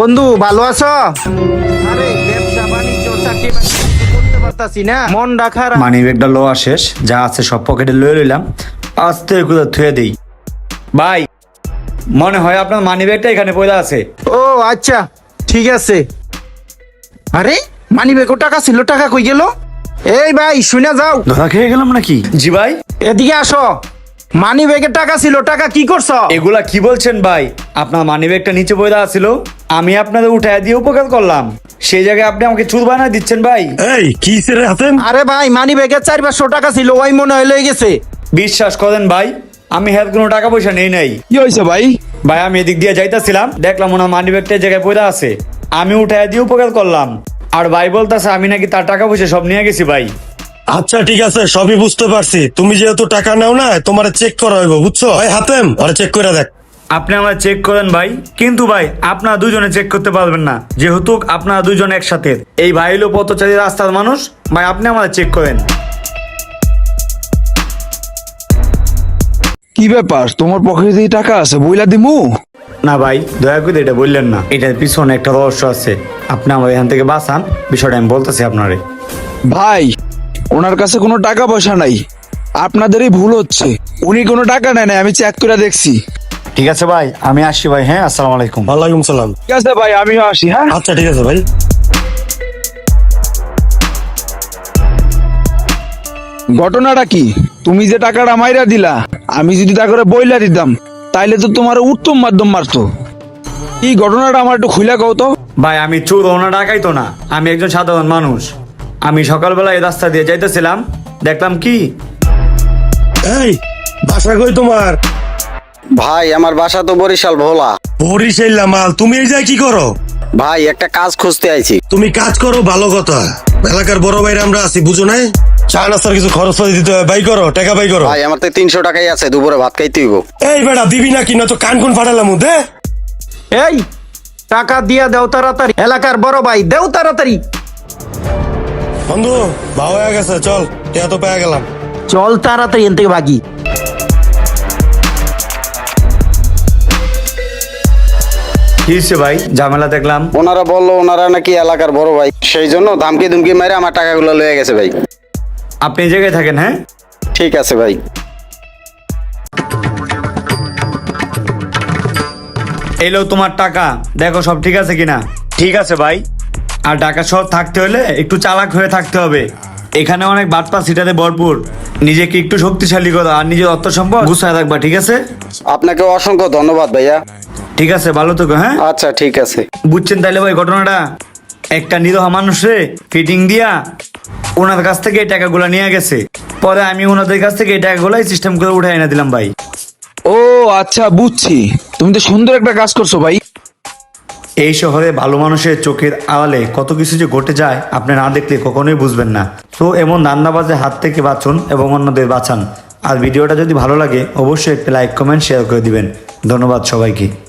বন্ধু ভালো আছো? আরে ব্যবসা বাণিজ্য চাকরি করতে পারতাছি না। মন রাখার মানি ব্যাগটা লোয়া শেষ যা আছে সব পকেটে লয়ে লইলাম। আস্তে করে থুয়ে দেই। ভাই মনে হয় আপনার মানি ব্যাগটা এখানে পড়ে আছে। ও আচ্ছা ঠিক আছে। আরে মানি ব্যাগও টাকা ছিল টাকা কই গেল? এই ভাই শুনে যাও। ধরা খেয়ে গেলাম নাকি? জি ভাই। এদিকে আসো। মানি ব্যাগে টাকা ছিল টাকা কি করছ? এগুলা কি বলছেন ভাই? আপনার মানি ব্যাগটা নিচে পড়ে ছিল আমি আপনাদের উঠায় দিয়ে উপকার করলাম। সেই জায়গায় আপনি আমাকে চুর বানায় দিচ্ছেন ভাই। এই কি রে হাতেন আরে ভাই মানি ব্যাগে চার পাঁচশো টাকা ছিল ওই মনে হয় লয়ে গেছে। বিশ্বাস করেন ভাই আমি হেলথ কোনো টাকা পয়সা নেই নাই। কি হয়েছে ভাই? ভাই আমি এদিক দিয়ে যাইতাছিলাম দেখলাম ওনার মানি ব্যাগটা জায়গায় পড়ে আছে। আমি উঠায় দিয়ে উপকার করলাম। আর ভাই বলতেছে আমি নাকি তার টাকা পয়সা সব নিয়ে গেছি ভাই। আচ্ছা ঠিক আছে সবই বুঝতে পারছি। তুমি যেহেতু টাকা নাও না তোমার চেক করা হইব বুঝছ? ভাই হাতেম ওরা চেক করে দেখ। আপনি আমরা চেক করেন ভাই। কিন্তু ভাই আপনারা দুজনে চেক করতে পারবেন না। যেহেতু আপনারা দুজন একসাথে। এই ভাই হলো পথচারী রাস্তার মানুষ। ভাই আপনি আমাদের চেক করেন। কি ব্যাপার? তোমার পকেটে দিয়ে টাকা আছে বইলা দিমু? না ভাই দয়া করে এটা বললেন না। এটার পিছনে একটা রহস্য আছে। আপনি আমার এখান থেকে বাঁচান। বিষয়টা আমি বলতেছি আপনারে। ভাই ওনার কাছে কোনো টাকা পয়সা নাই। আপনাদেরই ভুল হচ্ছে। উনি কোনো টাকা নেয় না আমি চেক করে দেখছি। ঠিক আছে ভাই আমি আসছি ভাই হ্যাঁ আসসালামু আলাইকুম। ওয়ালাইকুম সালাম। ঠিক আছে ভাই আমিও আসি হ্যাঁ? আচ্ছা ঠিক আছে ভাই। ঘটনাটা কি? তুমি যে টাকাটা মাইরা দিলা আমি যদি তা করে বইলা দিতাম তাইলে তো তোমার উত্তম মাধ্যম মারতো। এই ঘটনাটা আমার একটু খুলে কও তো। ভাই আমি চোর ওনা ডাকাই তো না। আমি একজন সাধারণ মানুষ। আমি সকালবেলা এই রাস্তা দিয়ে যাইতেছিলাম দেখলাম কি? এই বাসা কই তোমার? ভাই আমার বাসা তো বরিশাল ভোলা। বরিশাইলা মাল তুমি এই যায় কি করো? ভাই একটা কাজ খুঁজতে আইছি। তুমি কাজ করো ভালো কথা। এলাকার বড় ভাইরা আমরা আছি বুঝো নাই? চা নাস্তার কিছু খরচ পাতি দিতে হয় বাই করো টাকা বাই করো। ভাই আমার তো তিনশো টাকাই আছে দুপুরে ভাত খাইতে হইব। এই বেটা দিবি না কি না তো কান কোন ফাটালাম দে। এই টাকা দিয়া দেও তাড়াতাড়ি। এলাকার বড় ভাই দেও তাড়াতাড়ি। বন্ধু ভাও হয়ে গেছে চল। টিয়া তো পেয়ে গেলাম। চল তাড়াতাড়ি এন থেকে ভাগি কি হচ্ছে ভাই? ঝামেলা দেখলাম। ওনারা বলল ওনারা নাকি এলাকার বড় ভাই। সেই জন্য ধামকি ধুমকি মেরে আমার টাকাগুলো লয়ে গেছে ভাই। আপনি এই জায়গায় থাকেন হ্যাঁ? ঠিক আছে ভাই। এলো তোমার টাকা। দেখো সব ঠিক আছে কিনা? ঠিক আছে ভাই। আর টাকা সব থাকতে হলে একটু চালাক হয়ে থাকতে হবে। এখানে অনেক বাটপা সিটাতে ভরপুর। নিজেকে একটু শক্তিশালী করো আর নিজের অর্থ সম্পদ গুছায় রাখবা ঠিক আছে? আপনাকে অসংখ্য ধন্যবাদ ভাইয়া। ঠিক আছে ভালো থেকো হ্যাঁ? আচ্ছা ঠিক আছে। বুঝছেন তাইলে ভাই ঘটনাটা? একটা নিরহ মানুষে ফিটিং দিয়া ওনার কাছ থেকে এই টাকাগুলো নিয়ে গেছে। পরে আমি ওনাদের কাছ থেকে এই টাকাগুলাই সিস্টেম করে উঠে এনে দিলাম ভাই। ও আচ্ছা বুঝছি। তুমি তো সুন্দর একটা কাজ করছ ভাই। এই শহরে ভালো মানুষের চোখের আড়ালে কত কিছু যে ঘটে যায়, আপনি না দেখলে কখনোই বুঝবেন না। তো এমন দান্দাবাজে হাত থেকে বাঁচুন এবং অন্যদের বাঁচান। আর ভিডিওটা যদি ভালো লাগে, অবশ্যই একটা লাইক, কমেন্ট শেয়ার করে দিবেন। ধন্যবাদ সবাইকে।